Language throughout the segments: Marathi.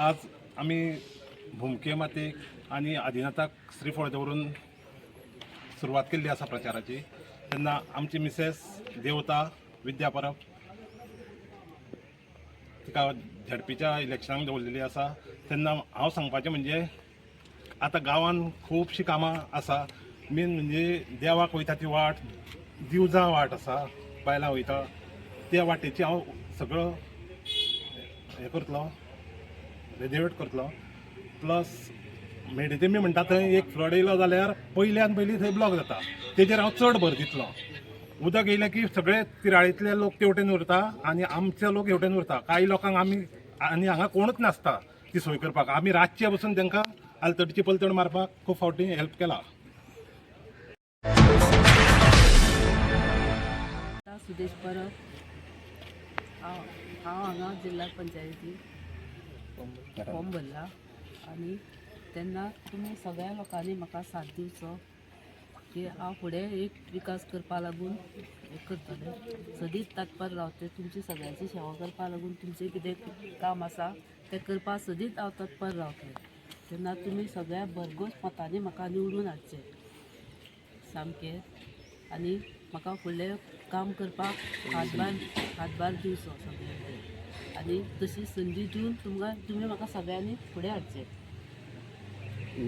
आज आम्ही भुमके मातेक आणि आदिनाथाक श्रीफळ दवरून सुरवात केल्ली आसा प्रचाराची. तेन्ना आमची मिसेस देवता विद्या परब तिका झडपीच्या इलेक्शनाक दवरलेली आसा तेन्ना हांव सांगपाचें म्हणजे आतां गांवांत खुबशीं कामां आसा मेन म्हणजे देवाक वयता ती वाट दिवजा वाट आसा बायलां वयता त्या वाटेची हांव सगळो हें करतलो. रेडिएट करतलो. प्लस मेडितेमी म्हणटा थंय एक फ्लड येयलो जाल्यार पयल्यान पयलीं थंय ब्लॉक जाता. तेजेर हांव चड भर दितलो. उदक येयलें की सगळे तिराळींतले लोक तेवटेन उरता आनी आमचे लोक हेवटेन उरता. कांय लोकांक आमी आनी हांगा कोणूच नासता ती सोय करपाक. आमी रातचे बसून तांकां आलतडची पलतड मारपाक खूब फावटी हेल्प केला. सुदेश परब. हांव हांव हांगा जिल्ला पंचायती. फॉर्म भरला आनी तेन्ना तुमी सगळ्या लोकांनी म्हाका साथ दिवचो की हांव फुडें एक विकास करपा लागून हें करतलें सदींच तात्पर रावतलें तुमची सगळ्यांची सेवा करपा लागून तुमचें कितें काम आसा तें करपा सदींच हांव तत्पर रावतलें तेन्ना तुमी सगळ्या भरघोस मतांनी म्हाका निवडून हाडचें सामकें. आनी म्हाका फुडलें काम करपाक हातभार हातभार दिवचो सगळ्यांनी आनी तशी संदी दिवन तुमकां तुमी म्हाका सगळ्यांनी फुडें हाडचें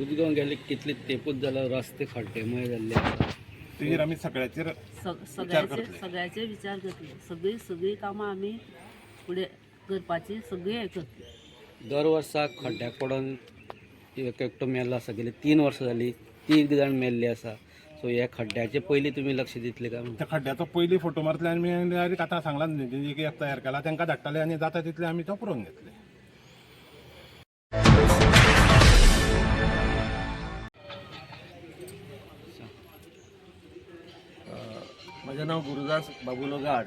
उजगांव गेले कितले तेंपूच जाला रस्ते खड्डेमय जाल्ले आसा तेजेर आमी सगळ्याचेर सग- सगळ्याचे करतले. सगळ्याचे विचार करतले सगळी सगळी कामां आमी फुडें करपाची सगळी हें करतली दर वर्साक खड्ड्याक पडोन एक एकटो मेल्लो आसा गेली तीन वर्सां जाली तीग जाण मेल्ले आसा सो ह्या खड्ड्याचे पयलीं तुमी लक्ष दितले काय म्हणटा त्या खड्ड्याचो पयलीं फोटो मारतले आनी डायरेक्ट आतां सांगला न्ही एक ऍप तयार केला तांकां धाडटाले आनी जाता तितले आमी तो पुरोवन घेतले. म्हजें नांव गुरुदास बाबुलो गाड.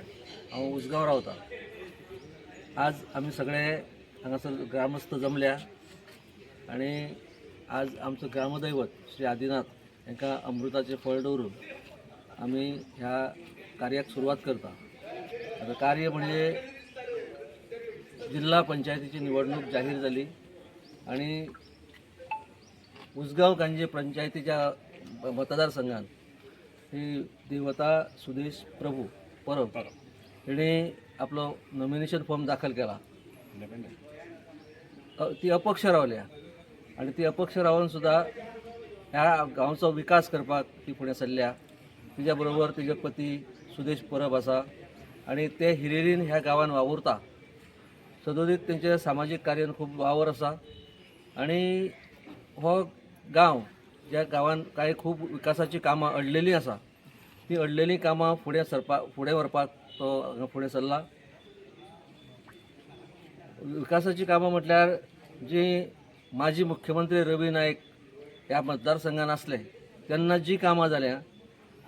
हांव उसगांव रावतां आज आमी सगळे हांगासर ग्रामस्थ जमल्या आनी आज आमचो ग्रामदैवत श्री आदिनाथ हांकां अमृताचें फळ दवरून आमी ह्या कार्याक सुरवात करता. आतां कार्य म्हणजे जिल्हा पंचायतीची निवडणूक जाहीर जाली आनी उसगांव गांजे पंचायतीच्या मतदारसंघात ही देवता सुदेश प्रभू परब हिणे आपलो नॉमिनेशन फॉर्म दाखल केला. ती अपक्ष रावल्या. आणि ती अपक्ष रावून सुद्धा ह्या गांवचो विकास करपाक ती फुडें सरल्या तिच्या बरोबर तिचे पती सुदेश परब आसा आणि ते हिरेरीन ह्या गांवांत वावुरता. सदोदीत तेंचे सामाजीक कार्यान खूब वावर आसा आणि हो गांव ज्या गांवांत कांय खूब विकासाची कामां अडलेलीं आसा ती अडलेलीं कामां फुडें सरपाक फुडें व्हरपाक तो हांगा फुडें सरला विकासाची कामां म्हटल्यार जी माजी मुख्यमंत्री रवी नायक ह्या मतदारसंघान असले तेन्ना जी कामां जाल्या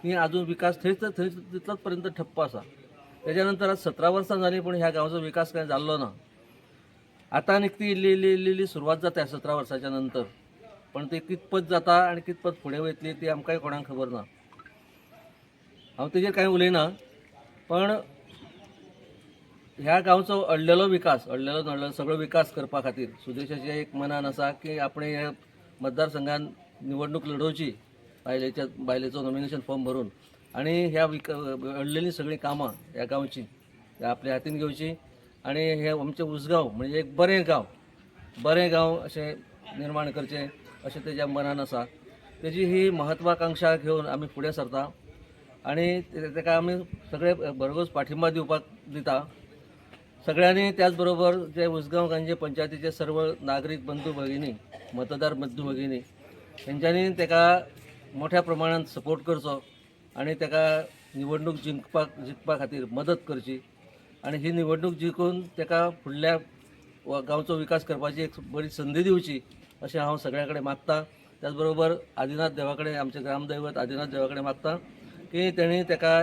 ती आजून विकास थंयच थंय तितलोच पर्यंत ठप्प आसा त्याच्यानंतर नंतर आज सतरा वर्सां जालीं पूण ह्या गांवचो विकास कांय जाल्लो ना. आतां ती इल्ली इल्ली इल्ली इल्ली सुरवात जाता सतरा वर्साच्या नंतर. पण ते कितपत जाता आनी कितपत फुडें वयतली ती आमकांय कोणाक खबर ना. हांव तेजेर कांय उलयना पण ह्या गांवचो अडलेलो विकास अडलेलो नडलेलो सगळो विकास करपा खातीर सुदेशाचे एक मनान आसा की आपणे हे मतदारसंघान निवडणूक लडोवची बायलेच्या बायलेचो नॉमिनेशन फॉर्म भरून. आनी ह्या विक अडलेलीं सगळीं कामां ह्या गावची आपल्या हातीन घेवची आनी हे आमचें उसगांव म्हणजे एक बरें गांव बरें गांव अशें निर्माण करचें अशें तेज्या मनान आसा तेजी ही म्हत्वाकांक्षा घेवन आमी फुडें सरता. आनी ते- आमी सगळे भरघोस पाठिंबा दिवपाक दिता. सगळ्यांनी त्याच बरोबर जे उसगांव गांजे पंचायतीचे सर्व नागरीक बंधू भगिनी मतदार बंधू भगिनी तेंच्यांनी तेका मोठ्या प्रमाणात सपोर्ट करचो आनी ताका निवडणूक जिंकपाक जिखपा खातीर मदत करची. आनी ही निवडणूक जिखून तेका फुडल्या व गांवचो विकास करपाची एक बरी संदी दिवची अशें हांव सगळ्याकडे मागता. त्याच बरोबर आदिनाथ देवा कडेन आमचे ग्रामदैवत आदिनाथ देवा कडेन मागता की तेणी तेका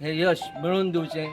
हे यश मेळोवन दिवचें.